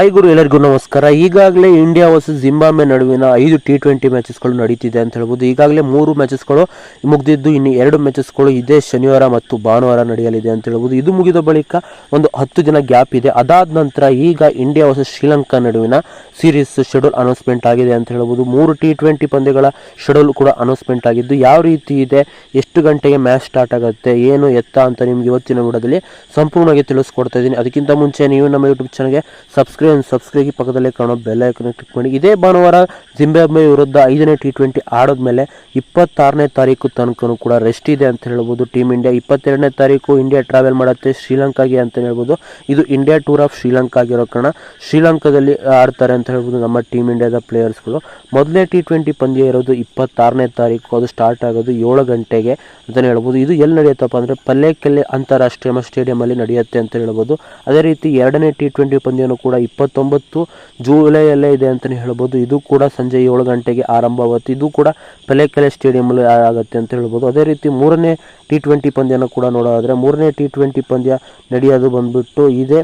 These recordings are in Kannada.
ಹಾಯ್ ಗುರು, ಎಲ್ಲರಿಗೂ ನಮಸ್ಕಾರ. ಈಗಾಗಲೇ ಇಂಡಿಯಾ ವರ್ಸಸ್ ಜಿಂಬಾಬ್ವೆ ನಡುವಿನ ಐದು ಟಿ ಟ್ವೆಂಟಿ ಮ್ಯಾಚಸ್ಗಳು ನಡೀತಿದೆ ಅಂತ ಹೇಳ್ಬೋದು. ಈಗಾಗಲೇ ಮೂರು ಮ್ಯಾಚಸ್ಗಳು ಮುಗಿದಿದ್ದು, ಇನ್ನು ಎರಡು ಮ್ಯಾಚಸ್ಗಳು ಇದೇ ಶನಿವಾರ ಮತ್ತು ಭಾನುವಾರ ನಡೆಯಲಿದೆ ಅಂತ ಹೇಳ್ಬೋದು. ಇದು ಮುಗಿದ ಬಳಿಕ ಒಂದು ಹತ್ತು ದಿನ ಗ್ಯಾಪ್ ಇದೆ. ಅದಾದ ನಂತರ ಈಗ ಇಂಡಿಯಾ ವರ್ಸಸ್ ಶ್ರೀಲಂಕಾ ನಡುವಿನ ಸೀರೀಸ್ ಶೆಡ್ಯೂಲ್ ಅನೌನ್ಸ್ಮೆಂಟ್ ಆಗಿದೆ ಅಂತ ಹೇಳ್ಬೋದು. ಮೂರು ಟಿ ಟ್ವೆಂಟಿ ಪಂದ್ಯಗಳ ಶೆಡ್ಯೂಲ್ ಕೂಡ ಅನೌನ್ಸ್ಮೆಂಟ್ ಆಗಿದ್ದು, ಯಾವ ರೀತಿ ಇದೆ, ಎಷ್ಟು ಗಂಟೆಗೆ ಮ್ಯಾಚ್ ಸ್ಟಾರ್ಟ್ ಆಗುತ್ತೆ, ಏನು ಎತ್ತ ಅಂತ ನಿಮ್ಗೆ ಇವತ್ತಿನ ವಿಡಿಯೋದಲ್ಲಿ ಸಂಪೂರ್ಣವಾಗಿ ತಿಳಿಸ್ಕೊಡ್ತಾ ಇದ್ದೀನಿ. ಅದಕ್ಕಿಂತ ಮುಂಚೆ ನೀವು ನಮ್ಮ ಯೂಟ್ಯೂಬ್ ಚಾನಲ್ಗೆ ಸಬ್ಸ್ಕ್ರೈಬ್ ಸಬ್ಸ್ಕ್ರೈಬ್ ಪಕ್ಕದಲ್ಲೇ ಕಾಣೋ ಬೆಲ್ ಐಕನ್ ಕ್ಲಿಕ್ ಮಾಡಿ. ಇದೇ ಭಾನುವಾರ ಜಿಂಬಾಬ್ವೆ ವಿರುದ್ಧ ಐದನೇ ಟಿ ಟ್ವೆಂಟಿ ಆಡೋದ್ಮೇಲೆ ಇಪ್ಪತ್ತಾರನೇ ತಾರೀಕು ತನಕನೂ ಕೂಡ ರೆಸ್ಟ್ ಇದೆ ಅಂತ ಹೇಳ್ಬೋದು. ಟೀಮ್ ಇಂಡಿಯಾ ಇಪ್ಪತ್ತೆರಡನೇ ತಾರೀಕು ಇಂಡಿಯಾ ಟ್ರಾವೆಲ್ ಮಾಡುತ್ತೆ ಶ್ರೀಲಂಕಾಗೆ ಅಂತ ಹೇಳ್ಬೋದು. ಇದು ಇಂಡಿಯಾ ಟೂರ್ ಆಫ್ ಶ್ರೀಲಂಕಾ ಆಗಿರೋ ಕಾರಣ ಶ್ರೀಲಂಕಾದಲ್ಲಿ ಆಡ್ತಾರೆ ಅಂತ ಹೇಳ್ಬೋದು ನಮ್ಮ ಟೀಮ್ ಇಂಡಿಯಾದ ಪ್ಲೇಯರ್ಸ್ಗಳು ಮೊದಲನೇ ಟಿ ಟ್ವೆಂಟಿ ಪಂದ್ಯ ಇರೋದು ಇಪ್ಪತ್ತಾರನೇ ತಾರೀಕು, ಅದು ಸ್ಟಾರ್ಟ್ ಆಗೋದು ಏಳು ಗಂಟೆಗೆ ಅಂತಲೇ ಹೇಳ್ಬೋದು. ಇದು ಎಲ್ಲಿ ನಡೆಯುತ್ತಪ್ಪ ಅಂದರೆ ಪಲ್ಲೇಕಲ್ಲಿ ಅಂತಾರಾಷ್ಟ್ರೀಯ ಸ್ಟೇಡಿಯಂ ಅಲ್ಲಿ ನಡೆಯುತ್ತೆ ಅಂತ ಹೇಳ್ಬೋದು. ಅದೇ ರೀತಿ ಎರಡನೇ ಟಿ ಟ್ವೆಂಟಿ ಪಂದ್ಯನೂ ಕೂಡ ಇಪ್ಪತ್ತೊಂಬತ್ತು ಜುಲೈಯಲ್ಲೇ ಇದೆ ಅಂತಲೇ ಹೇಳ್ಬೋದು. ಇದು ಕೂಡ ಸಂಜೆ ಏಳು ಗಂಟೆಗೆ ಆರಂಭವಾಗುತ್ತೆ ಇದು ಕೂಡ ಪೆಲೆಕಲೆ ಸ್ಟೇಡಿಯಮಲ್ಲಿ ಆಗುತ್ತೆ ಅಂತ ಹೇಳ್ಬೋದು. ಅದೇ ರೀತಿ ಮೂರನೇ ಟಿ ಟ್ವೆಂಟಿ ಪಂದ್ಯನ ಕೂಡ ನೋಡೋದಾದರೆ, ಮೂರನೇ ಟಿ ಟ್ವೆಂಟಿ ಪಂದ್ಯ ನಡೆಯೋದು ಬಂದ್ಬಿಟ್ಟು ಇದೇ.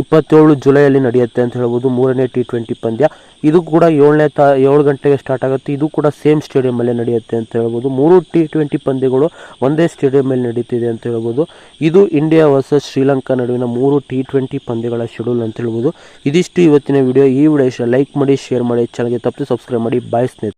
ಇಪ್ಪತ್ತೇಳು ಜುಲೈಯಲ್ಲಿ ನಡೆಯುತ್ತೆ ಅಂತ ಹೇಳ್ಬೋದು. ಮೂರನೇ ಟಿ ಟ್ವೆಂಟಿ ಪಂದ್ಯ. ಇದು ಕೂಡ ಏಳನೇ ತಾ, ಏಳು ಗಂಟೆಗೆ ಸ್ಟಾರ್ಟ್ ಆಗುತ್ತೆ. ಇದು ಕೂಡ ಸೇಮ್ ಸ್ಟೇಡಿಯಮಲ್ಲೇ ನಡೆಯುತ್ತೆ ಅಂತ ಹೇಳ್ಬೋದು. ಮೂರು ಟಿ ಟ್ವೆಂಟಿ ಪಂದ್ಯಗಳು ಒಂದೇ ಸ್ಟೇಡಿಯಮಲ್ಲಿ ನಡೀತಿದೆ ಅಂತ ಹೇಳ್ಬೋದು. ಇದು ಇಂಡಿಯಾ ವರ್ಸಸ್ ಶ್ರೀಲಂಕಾ ನಡುವಿನ ಮೂರು ಟಿ ಟ್ವೆಂಟಿ ಪಂದ್ಯಗಳ ಶೆಡ್ಯೂಲ್ ಅಂತ ಹೇಳ್ಬೋದು. ಇದಿಷ್ಟು ಇವತ್ತಿನ ವಿಡಿಯೋ ಈ ವಿಡಿಯೋ ಇಷ್ಟ ಲೈಕ್ ಮಾಡಿ ಶೇರ್ ಮಾಡಿ ಚಾನಲ್ಗೆ ತಪ್ಪು ಸಬ್ಸ್ಕ್ರೈಬ್ ಮಾಡಿ. ಬಾಯ್ ಸ್ನೇಹಿತರೆ.